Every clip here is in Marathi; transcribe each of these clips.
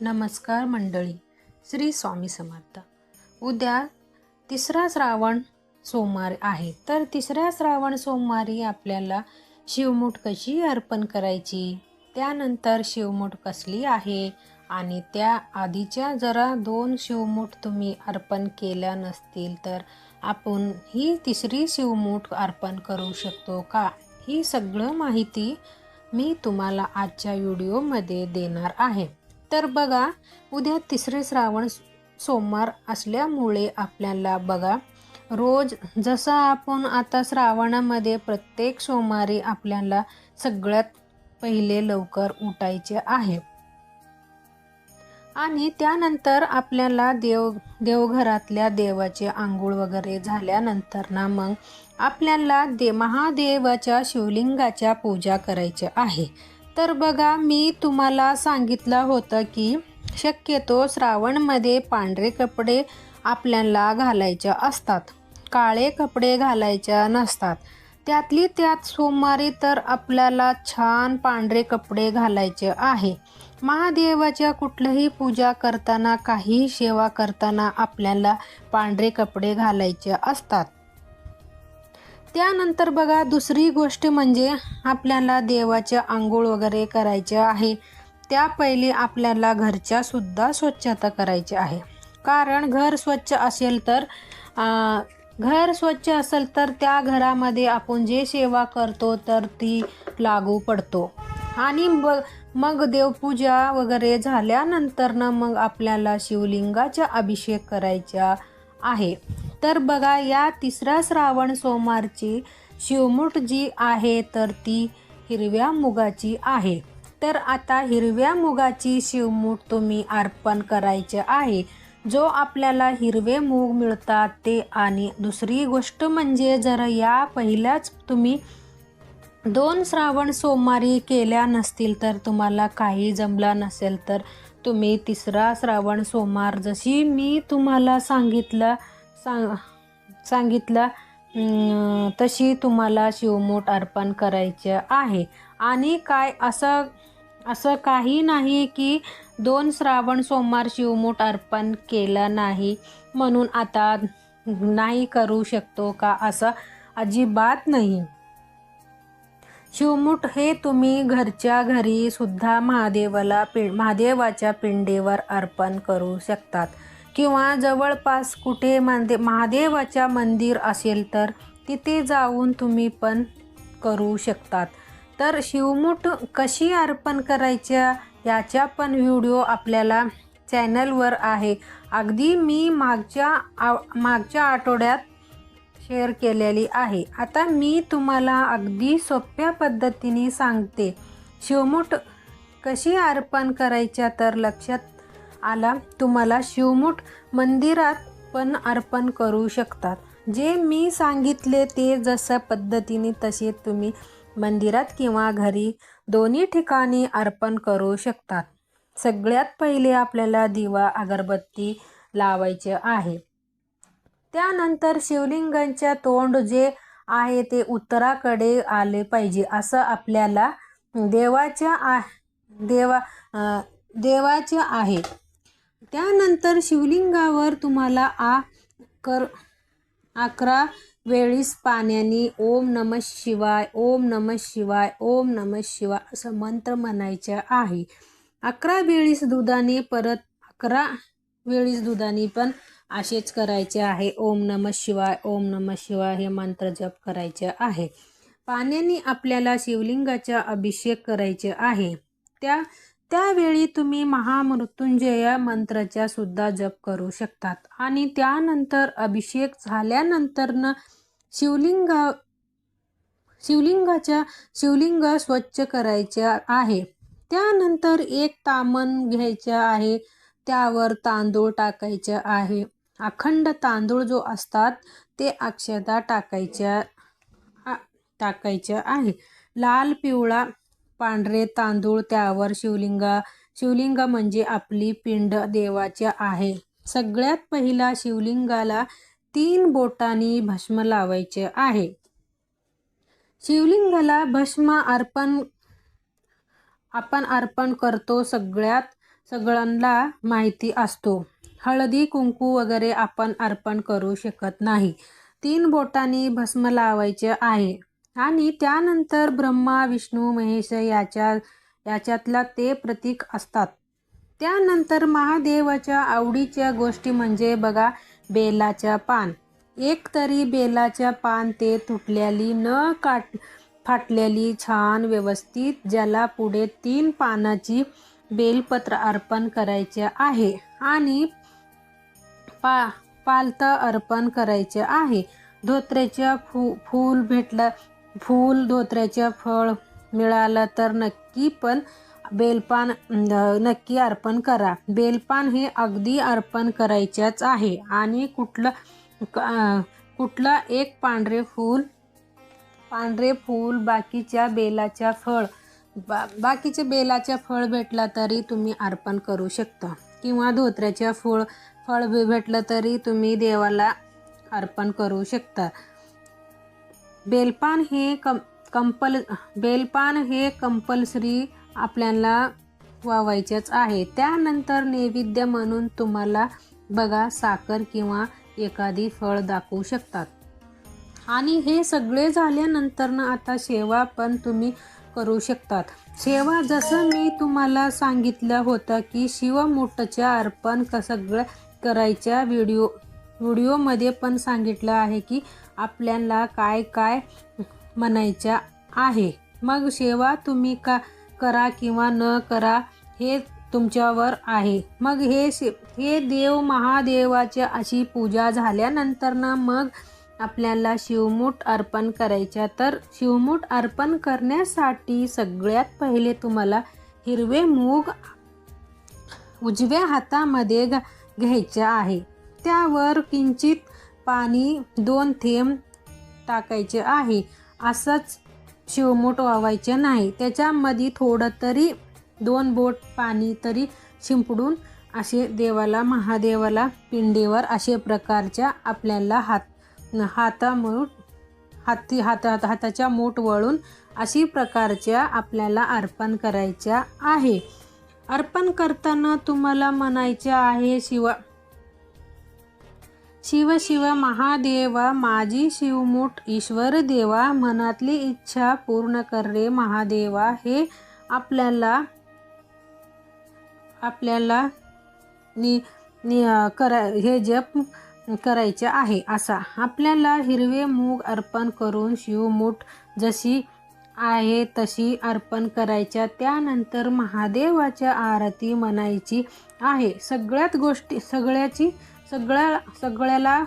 नमस्कार मंडळी श्री स्वामी समर्थ. उद्या तिसरा श्रावण सोमवार आहे. तर तिसऱ्या श्रावण सोमवारी आपल्याला शिवमूठ कशी अर्पण करायची? त्यानंतर शिवमूठ कसली आहे? आणि त्या आधीच्या जरा दोन शिवमूठ तुम्ही अर्पण केल्या नसतील तर आपण ही तिसरी शिवमूठ अर्पण करू शकतो का? ही सगळं माहिती मी तुम्हाला आजच्या व्हिडिओमध्ये देणार आहे. तर बघा उद्या तिसरे श्रावण सोमवार असल्यामुळे आपल्याला बघा रोज जसं आपण आता श्रावणामध्ये प्रत्येक सोमवारी आपल्याला सगळ्यात पहिले लवकर उठायचे आहे. आणि त्यानंतर आपल्याला देव देवघरातल्या देवाचे आंघोळ वगैरे झाल्यानंतर ना मग आपल्याला दे महादेवाच्या शिवलिंगाच्या पूजा करायची आहे. तर बघा मी तुम्हाला सांगितलं होतं की शक्यतो श्रावणमध्ये पांढरे कपडे आपल्याला घालायचे असतात. काळे कपडे घालायचे नसतात. त्यातली त्यात सोमवारी तर आपल्याला छान पांढरे कपडे घालायचे आहे. महादेवाच्या कुठलंही पूजा करताना काही सेवा करताना आपल्याला पांढरे कपडे घालायचे असतात. त्यानंतर बघा दुसरी गोष्ट म्हणजे आपल्याला देवाच्या आंघोळ वगैरे करायचे आहे. त्या पहिले आपल्याला घरच्या सुद्धा स्वच्छता करायची आहे. कारण घर स्वच्छ असेल तर घर स्वच्छ असेल तर त्या घरामध्ये आपण जे सेवा करतो तर ती लागू पडतो. आणि ब मग देवपूजा वगैरे झाल्यानंतरनं मग आपल्याला शिवलिंगाचा अभिषेक करायचा आहे. तर बघा या तिसऱ्या श्रावण सोमवारची शिवमूठ जी आहे तर ती हिरव्या मुगाची आहे. तर आता हिरव्या मुगाची शिवमूठ तुम्ही अर्पण करायचे आहे. जो आपल्याला हिरवे मूग मिळतात ते. आणि दुसरी गोष्ट म्हणजे जर या पहिल्याच तुम्ही दोन श्रावण सोमवारी केल्या नसतील तर तुम्हाला काही जमला नसेल तर तुम्ही तिसरा श्रावण सोमवार जशी मी तुम्हाला सांगितलं सांग सांगितलं तशी तुम्हाला शिवमूठ अर्पण करायचं आहे. आणि काय असं असं काही नाही की दोन श्रावण सोमवार शिवमूठ अर्पण केलं नाही म्हणून आता नाही करू शकतो का असं अजिबात नाही. शिवमूठ हे तुम्ही घरच्या घरी सुद्धा महादेवाला पि महादेवाच्या पिंडेवर अर्पण करू शकतात. किंवा जवळपास कुठे मंदे महादेवाच्या मंदिर असेल तर तिथे जाऊन तुम्ही पण करू शकतात. तर शिवमूठ कशी अर्पण करायच्या याच्या पण व्हिडिओ आपल्याला चॅनलवर आहे. अगदी मी मागच्या आ मागच्या आठवड्यात शेअर केलेली आहे. आता मी तुम्हाला अगदी सोप्या पद्धतीने सांगते. शिवमूठ कशी अर्पण करायच्या तर लक्षात आला तुम्हाला शिवमूठ मंदिरात पण अर्पण करू शकतात. जे मी सांगितले ते जसं पद्धतीने तसे तुम्ही मंदिरात किंवा घरी दोन्ही ठिकाणी अर्पण करू शकतात. सगळ्यात पहिले आपल्याला दिवा अगरबत्ती लावायचे आहे. त्यानंतर शिवलिंगांच्या तोंड जे आहे ते उत्तराकडे आले पाहिजे असं आपल्याला देवाच्या आ देवा देवाचे आहे. त्यानंतर शिवलिंगावर तुम्हाला आ कर अकरा वेळीस पाण्याने ओम नम शिवाय ओम नम शिवाय ओम नम शिवाय असं मंत्र म्हणायचं आहे. अकरा वेळीस दुधाने परत अकरा वेळीस दुधाने पण असेच करायचे आहे. ओम नम शिवाय ओम नम शिवाय हे मंत्र जप करायचे आहे. पाण्याने आपल्याला शिवलिंगाचा अभिषेक करायचे आहे. त्या त्यावेळी तुम्ही महामृत्युंजय मंत्राचा सुद्धा जप करू शकतात. आणि त्यानंतर अभिषेक झाल्यानंतरनं शिवलिंग शिवलिंगाच्या शिवलिंग स्वच्छ करायचे आहे. त्यानंतर एक तामण घ्यायचे आहे. त्यावर तांदूळ टाकायचे आहे. अखंड तांदूळ जो असतात ते अक्षता टाकायच्या टाकायच्या आहे. लाल पिवळा पांढरे तांदूळ त्यावर शिवलिंगा. शिवलिंग म्हणजे आपली पिंड देवाच्या आहे. सगळ्यात पहिला शिवलिंगाला तीन बोटांनी भस्म लावायचे आहे. शिवलिंगाला भस्म अर्पण आपण अर्पण करतो सगळ्यात सगळ्यांना माहिती असतो. हळदी कुंकू वगैरे आपण अर्पण करू शकत नाही. तीन बोटांनी भस्म लावायचे आहे. आणि त्यानंतर ब्रह्मा विष्णू महेश याच्या याच्यातला ते प्रतीक असतात. त्यानंतर महादेवाच्या आवडीच्या गोष्टी म्हणजे बघा बेलाच्या पान. एक तरी बेलाच्या पान ते तुटलेली न काट फाटलेली छान व्यवस्थित ज्याला पुढे तीन पानाची बेलपत्र अर्पण करायचे आहे आणि पा पालतं अर्पण करायचे आहे. धोत्र्याच्या फू फूल भेटलं फूल धोत्र्याचं फळ मिळालं तर नक्की पण बेलपान नक्की अर्पण करा. बेलपान हे अगदी अर्पण करायच्याच आहे. आणि कुठलं कुठलं एक पांढरे फूल पांढरे फूल बाकीच्या बेलाच्या फळ बा बाकीचे बेलाच्या फळ भेटला तरी तुम्ही अर्पण करू शकता. किंवा धोत्र्याच्या फूळ फळ भेटलं तरी तुम्ही देवाला अर्पण करू शकता. बेलपान हे कम कंपल बेलपान हे कंपल्सरी आपल्याला वावायचेच आहे. त्यानंतर नैवेद्य म्हणून तुम्हाला बघा साखर किंवा एखादी फळ दाखवू शकतात. आणि हे सगळे झाल्यानंतर ना आता सेवा पण तुम्ही करू शकतात. सेवा जसं मी तुम्हाला सांगितलं होतं की शिवमुठच्या अर्पण क सगळं करायच्या व्हिडिओ व्हिडिओमध्ये पण सांगितलं आहे की आपल्याला काय काय म्हणायच्या आहे. मग सेवा तुम्ही का करा किंवा न करा हे तुमच्यावर आहे. मग हे हे देव महादेवाच्या अशी पूजा झाल्यानंतर ना मग आपल्याला शिवमूठ अर्पण करायच्या. तर शिवमूठ अर्पण करण्यासाठी सगळ्यात पहिले तुम्हाला हिरवे मूग उजव्या हातामध्ये घ्यायचे आहे. त्यावर किंचित पाणी दोन थेंब टाकायचे आहे. असंच शिवमोठ वावायचे नाही. त्याच्यामध्ये थोडं तरी दोन बोट पाणी तरी शिंपडून असे देवाला महादेवाला पिंडीवर असे प्रकारच्या आपल्याला हात हातामुळं हाती हात हाताच्या मूठ वळून अशी प्रकारच्या आपल्याला अर्पण करायच्या आहे. अर्पण करताना तुम्हाला म्हणायचे आहे शिवा शिव शिव महादेवा माझी शिवमूठ ईश्वर देवा मनातली इच्छा पूर्ण कर रे महादेवा हे आपल्याला आपल्याला नि नि करा हे जप करायचे आहे असा. आपल्याला हिरवे मूग अर्पण करून शिवमूठ जशी आहे तशी अर्पण करायच्या त्यानंतर महादेवाच्या आरती म्हणायची आहे. सगळ्यात गोष्टी सगळ्याची सगळ्या सगळ्याला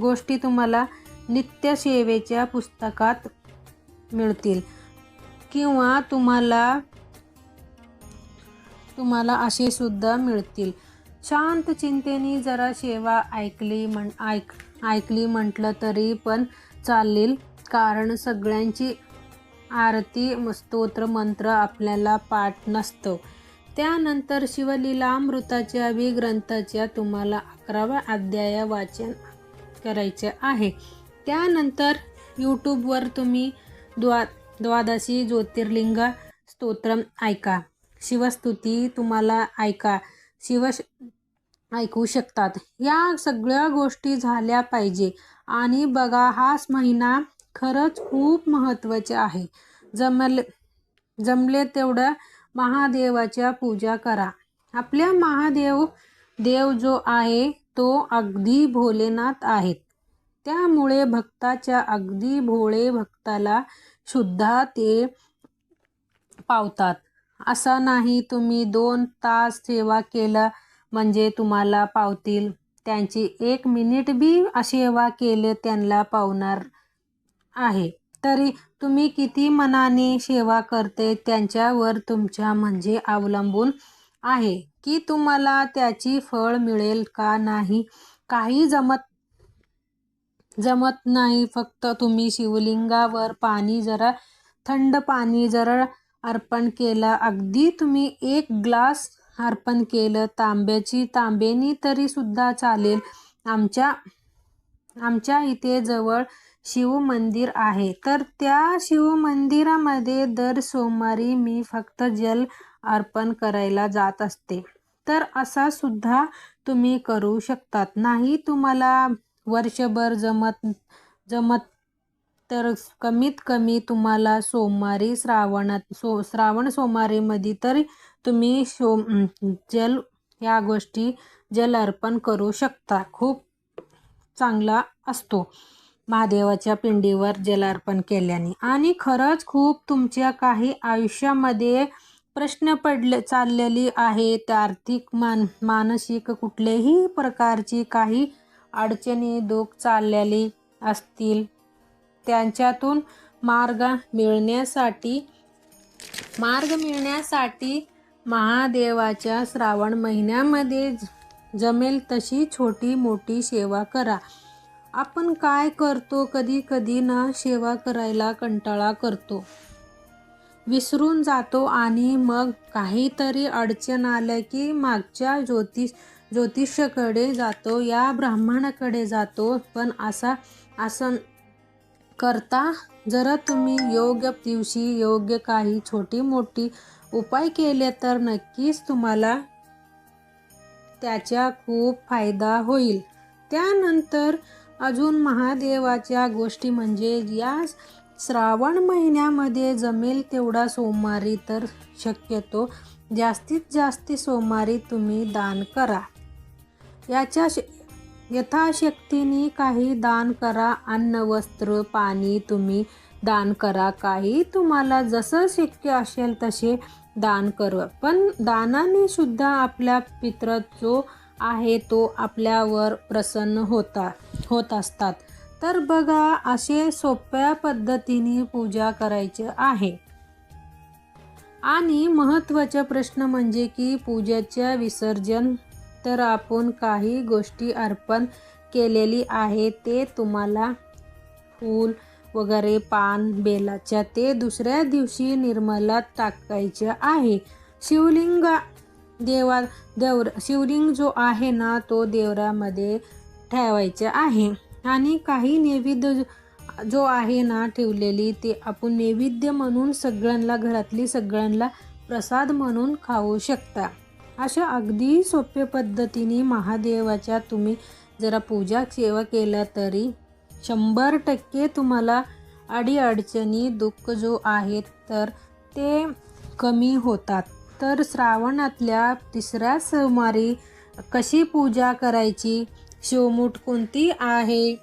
गोष्टी तुम्हाला नित्यसेवेच्या पुस्तकात मिळतील. किंवा तुम्हाला तुम्हाला असे सुद्धा मिळतील. शांत चिंतेने जरा सेवा ऐकली म्हण ऐक ऐकली म्हटलं तरी पण चालेल. कारण सगळ्यांची आरती स्तोत्र मंत्र आपल्याला पाठ नसतो. त्यानंतर शिवलीलामृताच्या ग्रंथाच्या तुम्हाला अकराव्या अध्याय वाचन करायचे आहे. त्यानंतर यूट्यूबवर तुम्ही द्वा द्वादशी ज्योतिर्लिंग स्तोत्रम ऐका. शिवस्तुती तुम्हाला ऐका. शिव ऐकू शकतात. या सगळ्या गोष्टी झाल्या पाहिजे. आणि बघा हाच महिना खरंच खूप महत्त्वाचे आहे. जमले जमले तेवढं महादेवाच्या पूजा करा. आपल्या महादेव देव जो आहे तो अगदी भोलेनाथ आहेत. त्यामुळे भक्ताच्या अगदी भोळे भक्ताला सुद्धा ते पावतात. असं नाही तुम्ही दोन तास सेवा केलं म्हणजे तुम्हाला पावतील. त्यांची एक मिनिट बी सेवा केले त्यांना पावणार आहे. तरी तुम्ही किती मनाने सेवा करते त्यांच्यावर तुमच्या म्हणजे अवलंबून आहे? की तुम्हाला त्याची फळ मिळेल का नाही? काही जमत जमत नाही. फक्त तुम्ही शिवलिंगावर पाणी जरा थंड पाणी जरा अर्पण केलं. अगदी तुम्ही एक ग्लास अर्पण केलं. तांब्याची तांबेनी तरीसुद्धा चालेल. आमच्या आमच्या इथे जवळ शिवमंदिर आहे. तर त्या शिवमंदिरामध्ये दर सोमवारी मी फक्त जल अर्पण करायला जात असते. तर असा सुद्धा तुम्ही करू शकतात. नाही तुम्हाला वर्षभर जमत जमत तर कमीत कमी तुम्हाला सोमवारी श्रावणात सो श्रावण सोमवारीमध्ये तरी तुम्ही शो जल या गोष्टी जल अर्पण करू शकता. खूप चांगला असतो. महादेवाच्या पिंडीवर जलार्पण केल्याने. आणि खरंच खूप तुमच्या काही आयुष्यामध्ये प्रश्न पडले चाललेली आहेत. आर्थिक मान मानसिक कुठल्याही प्रकारची काही अडचणी दुःख चाललेली असतील त्यांच्यातून मार्ग मिळण्यासाठी मार्ग मिळण्यासाठी महादेवाच्या श्रावण महिन्यामध्ये ज- जमेल तशी छोटी मोठी सेवा करा. आपण काय करतो? कधी कधी ना सेवा करायला कंटाळा करतो. विसरून जातो आणि मग काहीतरी अडचण आलं की मागच्या ज्योतिष ज्योतिषकडे जातो या ब्राह्मणाकडे जातो. पण असा असं करता जरा तुम्ही योग्य दिवशी योग्य काही छोटी मोठी उपाय केले तर नक्कीच तुम्हाला त्याचा खूप फायदा होईल. त्यानंतर अजून महादेवाच्या गोष्टी म्हणजे या श्रावण महिन्यामध्ये जमेल तेवढा सोमवारी तर शक्यतो जास्तीत जास्त सोमवारी तुम्ही दान करा. याच्या श- यथाशक्तीने काही दान करा अन्न वस्त्र पाणी तुम्ही दान करा. काही तुम्हाला जसं शक्य असेल तसे दान करा. पण दानाने सुद्धा आपल्या पित्र जो आहे तो आपल्यावर प्रसन्न होता होत असतात. तर बघा असे सोप्या पद्धतीने पूजा करायची आहे. आणि महत्त्वाचा प्रश्न म्हणजे की पूजेच्या विसर्जन तर आपण काही गोष्टी अर्पण केलेली आहे ते तुम्हाला फूल वगैरे पान बेलाच्या ते दुसऱ्या दिवशी निर्मलात टाकायचे आहे. शिवलिंग देवा देवर शिवलिंग जो आहे ना तो देवरामध्ये ठेवायचे आहे. आणि काही नैवेद्य जो- आहे ना ठेवलेली ते आपण नैवेद्य म्हणून सगळ्यांना घरातली सगळ्यांना प्रसाद म्हणून खाऊ शकता. अशा अगदी सोप्या पद्धतीने महादेवाच्या तुम्ही जरा पूजा सेवा केल्या तरी शंभर टक्के तुम्हाला अडीअडचणी दुःख जो आहेत तर ते कमी होतात. तर श्रावणातल्या तिसऱ्या सोमवारी कशी पूजा करायची? शिवमूठ कोणती आहे?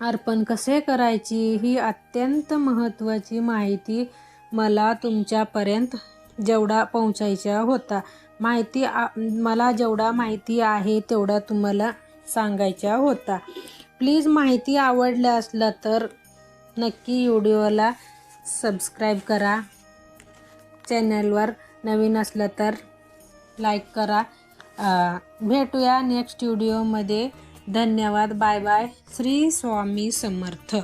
अर्पण कसे करायची? ही अत्यंत महत्त्वाची माहिती मला तुमच्यापर्यंत जेवढा पोहोचायचा होता माहिती आ मला जेवढा माहिती आहे तेवढा तुम्हाला सांगायचा होता. प्लीज माहिती आवडल्या असलं तर नक्की व्हिडिओला सबस्क्राईब करा. चॅनलवर नवीन असलं तर लाईक करा. भेटूया नेक्स्ट व्हिडिओमध्ये धन्यवाद. Bye bye Shri Swami Samarth.